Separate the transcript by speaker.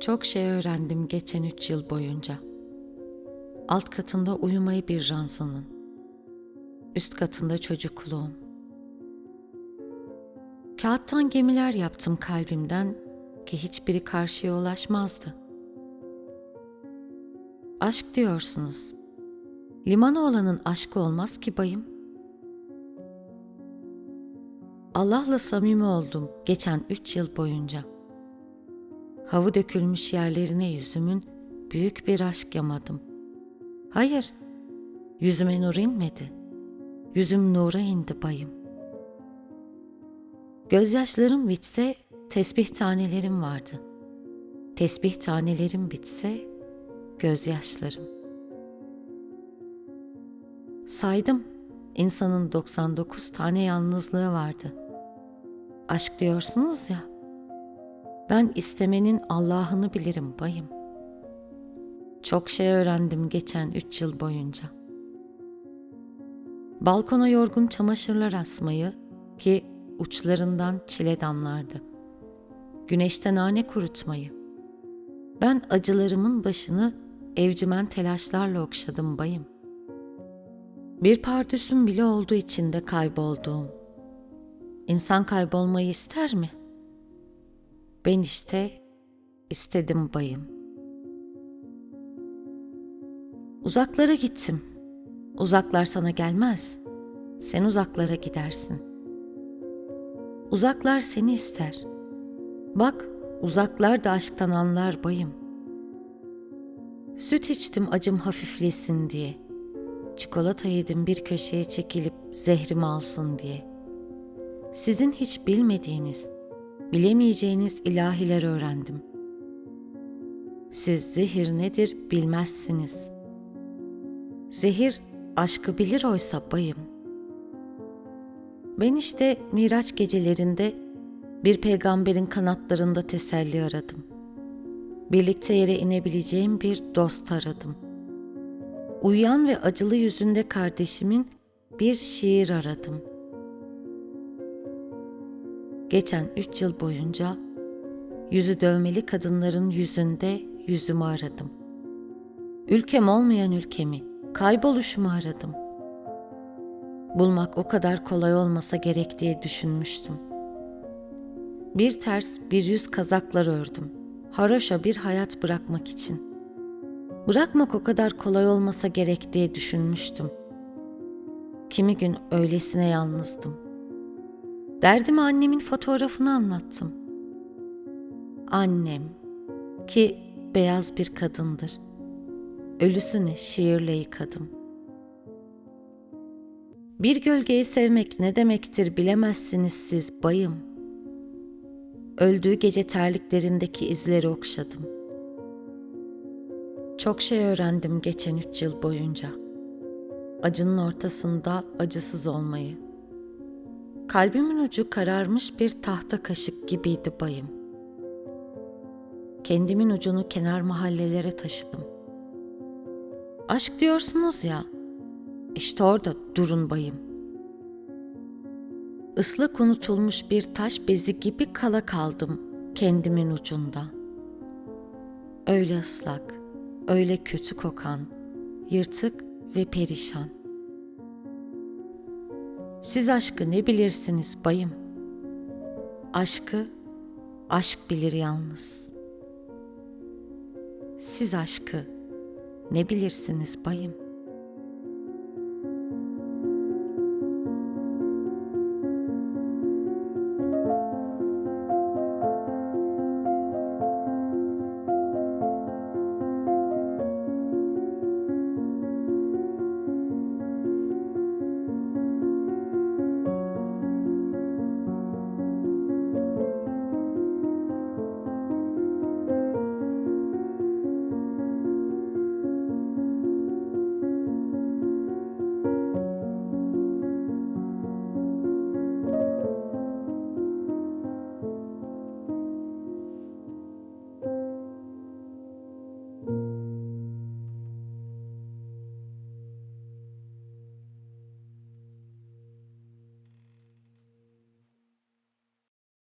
Speaker 1: Çok şey öğrendim geçen üç yıl boyunca. Alt katında uyumayı bir ransanın. Üst katında çocukluğum. Kağıttan gemiler yaptım kalbimden ki hiçbiri karşıya ulaşmazdı. Aşk diyorsunuz. Limanı olanın aşkı olmaz ki bayım. Allah'la samimi oldum geçen üç yıl boyunca. Havı dökülmüş yerlerine yüzümün büyük bir aşk yamadım. Hayır, yüzüme nur inmedi. Yüzüm nura indi bayım. Gözyaşlarım bitse tesbih tanelerim vardı. Tesbih tanelerim bitse gözyaşlarım. Saydım, insanın 99 tane yalnızlığı vardı. Aşk diyorsunuz ya, ben istemenin Allah'ını bilirim bayım. Çok şey öğrendim geçen üç yıl boyunca. Balkona yorgun çamaşırlar asmayı ki uçlarından çile damlardı. Güneşten nane kurutmayı. Ben acılarımın başını evcimen telaşlarla okşadım bayım. Bir pardüsüm bile oldu içinde kaybolduğum. İnsan kaybolmayı ister mi? Ben işte istedim bayım. Uzaklara gittim. Uzaklar sana gelmez. Sen uzaklara gidersin. Uzaklar seni ister. Bak, uzaklar da aşktan anlar bayım. Süt içtim acım hafiflesin diye. Çikolata yedim bir köşeye çekilip zehrimi alsın diye. Sizin hiç bilmediğiniz, bilemeyeceğiniz ilahiler öğrendim. Siz zehir nedir bilmezsiniz. Zehir aşkı bilir oysa bayım. Ben işte Miraç gecelerinde bir peygamberin kanatlarında teselli aradım. Birlikte yere inebileceğim bir dost aradım. Uyuyan ve acılı yüzünde kardeşimin bir şiir aradım. Geçen üç yıl boyunca yüzü dövmeli kadınların yüzünde yüzümü aradım. Ülkem olmayan ülkemi, kayboluşumu aradım. Bulmak o kadar kolay olmasa gerek diye düşünmüştüm. Bir ters bir yüz kazaklar ördüm. Haroşa bir hayat bırakmak için. Bırakmak o kadar kolay olmasa gerek diye düşünmüştüm. Kimi gün öylesine yalnızdım. Derdimi annemin fotoğrafını anlattım. Annem ki beyaz bir kadındır. Ölüsünü şiirle yıkadım. Bir gölgeyi sevmek ne demektir bilemezsiniz siz bayım. Öldüğü gece terliklerindeki izleri okşadım. Çok şey öğrendim geçen üç yıl boyunca. Acının ortasında acısız olmayı. Kalbimin ucu kararmış bir tahta kaşık gibiydi bayım. Kendimin ucunu kenar mahallelere taşıdım. Aşk diyorsunuz ya, işte orada durun bayım. Islak unutulmuş bir taş bezi gibi kala kaldım kendimin ucunda. Öyle ıslak, öyle kötü kokan, yırtık ve perişan. Siz aşkı ne bilirsiniz bayım? Aşkı aşk bilir yalnız. Siz aşkı ne bilirsiniz bayım?''